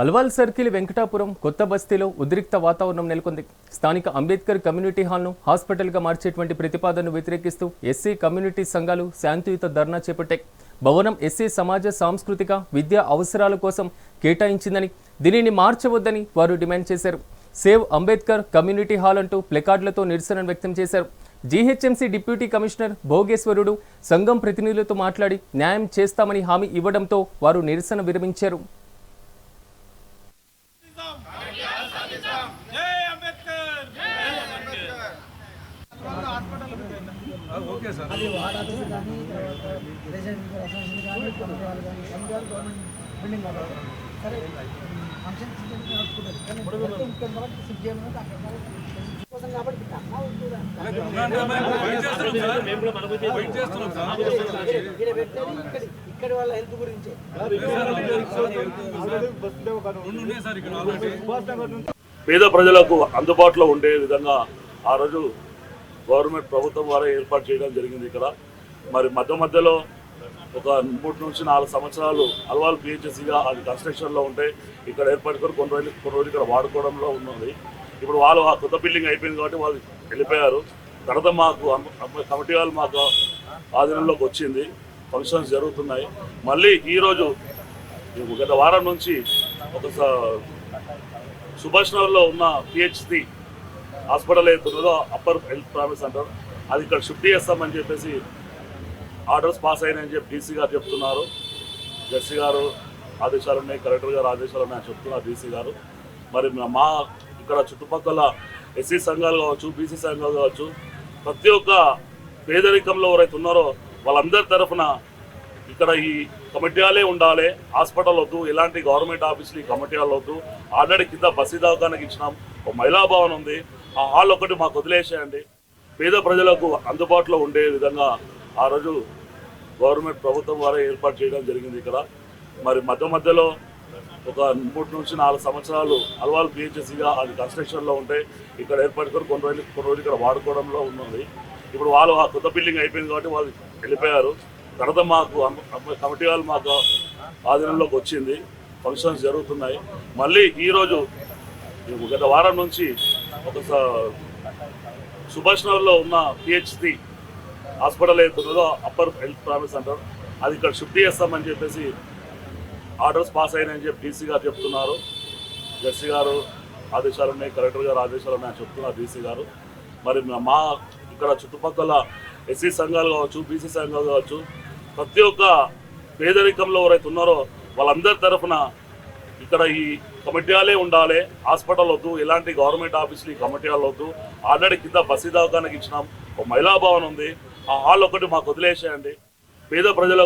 Alwal circle Venkatapuram కొత్త బస్తీలో ఉద్రిక్త వాతావరణం నెలకొంది. స్థానిక అంబేద్కర్ కమ్యూనిటీ హాల్ను హాస్పిటల్గా మార్చేటువంటి ప్రతిపాదనను వ్యతిరేకిస్తూ ఎస్సీ కమ్యూనిటీ సంఘాలు శాంతియుత ధర్నా చేపట్టాయి. భవనం ఎస్సీ సమాజ సాంస్కృతిక విద్యా అవసరాల కోసం కేటాయించిందని దీనిని మార్చవద్దని వారు డిమాండ్ చేశారు. సేవ్ అంబేద్కర్ కమ్యూనిటీ హాల్ అంటూ ప్లెకార్డులతో నిరసన వ్యక్తం చేశారు. జీహెచ్ఎంసీ డిప్యూటీ కమిషనర్ భోగేశ్వరుడు సంఘం ప్రతినిధులతో మాట్లాడి న్యాయం చేస్తామని హామీ ఇవ్వడంతో వారు నిరసన విరమించారు జై అంబేద్కర్ అది వార్డ్ ఆఫీస్ కానీ రెసిడెంట్ అసోసియేషన్ కానీ ప్రభుత్వాలు కానీ ఎంజాయ్ గవర్నమెంట్ బిల్డింగ్ కావాలి సరే ఫంక్షన్ నడుచుకుంటారు. కానీ ఇప్పుడైతే ఇక్కడ వరకు షిఫ్ట్ చేయమని అక్కడ కోసం కాబట్టి ఇక్కడ అన్నా ఉంటుందా? ఇక్కడ పెట్టేది ఇక్కడ ఇక్కడ వాళ్ళ హెల్త్ గురించి. పేద ప్రజలకు అందుబాటులో ఉండే విధంగా ఆ రోజు గవర్నమెంట్ ప్రభుత్వం వారే ఏర్పాటు చేయడం జరిగింది ఇక్కడ. మరి మధ్య మధ్యలో ఒక మూడు నుంచి నాలుగు సంవత్సరాలు అల్వాల్ పిహెచ్ఎస్సిగా అది కన్స్ట్రక్షన్లో ఉంటే ఇక్కడ ఏర్పడుకొని కొన్ని రోజులు కొన్ని రోజులు ఇక్కడ వాడుకోవడంలో ఉన్నది. ఇప్పుడు వాళ్ళు ఆ కొత్త బిల్డింగ్ అయిపోయింది కాబట్టి వాళ్ళు వెళ్ళిపోయారు. తర్వాత మాకు కమిటీ వాళ్ళు మాకు ఆధీనంలోకి వచ్చింది. ఫంక్షన్స్ జరుగుతున్నాయి. మళ్ళీ ఈరోజు గత వారం నుంచి ఒక సుభాష్ నగర్లో ఉన్న పిహెచ్సి హాస్పిటల్ అవుతున్నదో అప్పర్ హెల్త్ ప్రామిస్ అంటారు. అది ఇక్కడ షిఫ్ట్ చేస్తామని చెప్పేసి ఆర్డర్స్ పాస్ అయినాయని చెప్పి డీసీ గారు చెప్తున్నారు. జెర్సీ గారు ఆదేశాలు ఉన్నాయి కలెక్టర్ గారు ఆదేశాలు ఉన్నాయని చెప్తున్నారు డీసీ గారు. మరి మా- ఇక్కడ చుట్టుపక్కల ఎస్సీ సంఘాలు కావచ్చు బీసీ సంఘాలు కావచ్చు ప్రతి ఒక్క పేదరికంలో ఎవరైతే ఉన్నారో వాళ్ళందరి తరఫున ఇక్కడ ఈ కమిటీయాలే ఉండాలి. హాస్పిటల్ వద్దు ఎలాంటి గవర్నమెంట్ ఆఫీసులు ఈ కమిటీ వద్దు. ఆల్రెడీ కింద బస్సు దవాఖానకి ఇచ్చినాం. ఒక మహిళా భవన్ ఉంది. ఆ హాల్ ఒకటి మాకు వదిలేసేయండి. పేద ప్రజలకు అందుబాటులో ఉండే విధంగా ఆ రోజు గవర్నమెంట్ ప్రభుత్వం వారే ఏర్పాటు చేయడం జరిగింది ఇక్కడ. మరి మధ్య మధ్యలో ఒక మూడు నుంచి నాలుగు సంవత్సరాలు అల్వాల్ పిహెచ్ఎస్సిగా అది కన్స్ట్రక్షన్లో ఉంటే ఇక్కడ ఏర్పడుకొని కొన్ని రోజులు కొన్ని రోజులు ఇక్కడ వాడుకోవడంలో ఉన్నది. ఇప్పుడు వాళ్ళు ఆ కొత్త బిల్డింగ్ అయిపోయింది కాబట్టి వాళ్ళు వెళ్ళిపోయారు. తర్వాత మాకు కమిటీ వాళ్ళు మాకు ఆధీనంలోకి వచ్చింది. ఫంక్షన్స్ జరుగుతున్నాయి. మళ్ళీ ఈరోజు గత వారం నుంచి ఒక సుభాష్ నగర్లో ఉన్న పిహెచ్సి హాస్పిటల్ అవుతున్నదో అప్పర్ హెల్త్ ప్రామిస్ అంటారు అది ఇక్కడ షిఫ్ట్ చేస్తామని చెప్పేసి ఆర్డర్స్ పాస్ అయినాయని చెప్పి డీసీ గారు చెప్తున్నారు. జెర్సీ గారు ఆదేశాలు ఉన్నాయి కలెక్టర్ గారు ఆదేశాలు ఉన్నాయని చెప్తున్నారు డీసీ గారు. మరి మా- మా ఇక్కడ చుట్టుపక్కల ఎస్సీ సంఘాలు కావచ్చు బీసీ సంఘాలు కావచ్చు ప్రతి ఒక్క పేదరికంలో ఎవరైతే ఉన్నారో వాళ్ళందరి తరఫున ఇక్కడ ఈ కమిటీయాలే ఉండాలి హాస్పిటల్ వద్దు ఎలాంటి గవర్నమెంట్ ఆఫీసులు ఈ కమిటీ వద్దు. ఆల్రెడీ కింద బస్సీ దవాఖానకి ఇచ్చినాం ఒక మహిళా భవన్ ఉంది ఆ హాల్ ఒకటి మాకు వదిలేసేయండి. పేద ప్రజలకు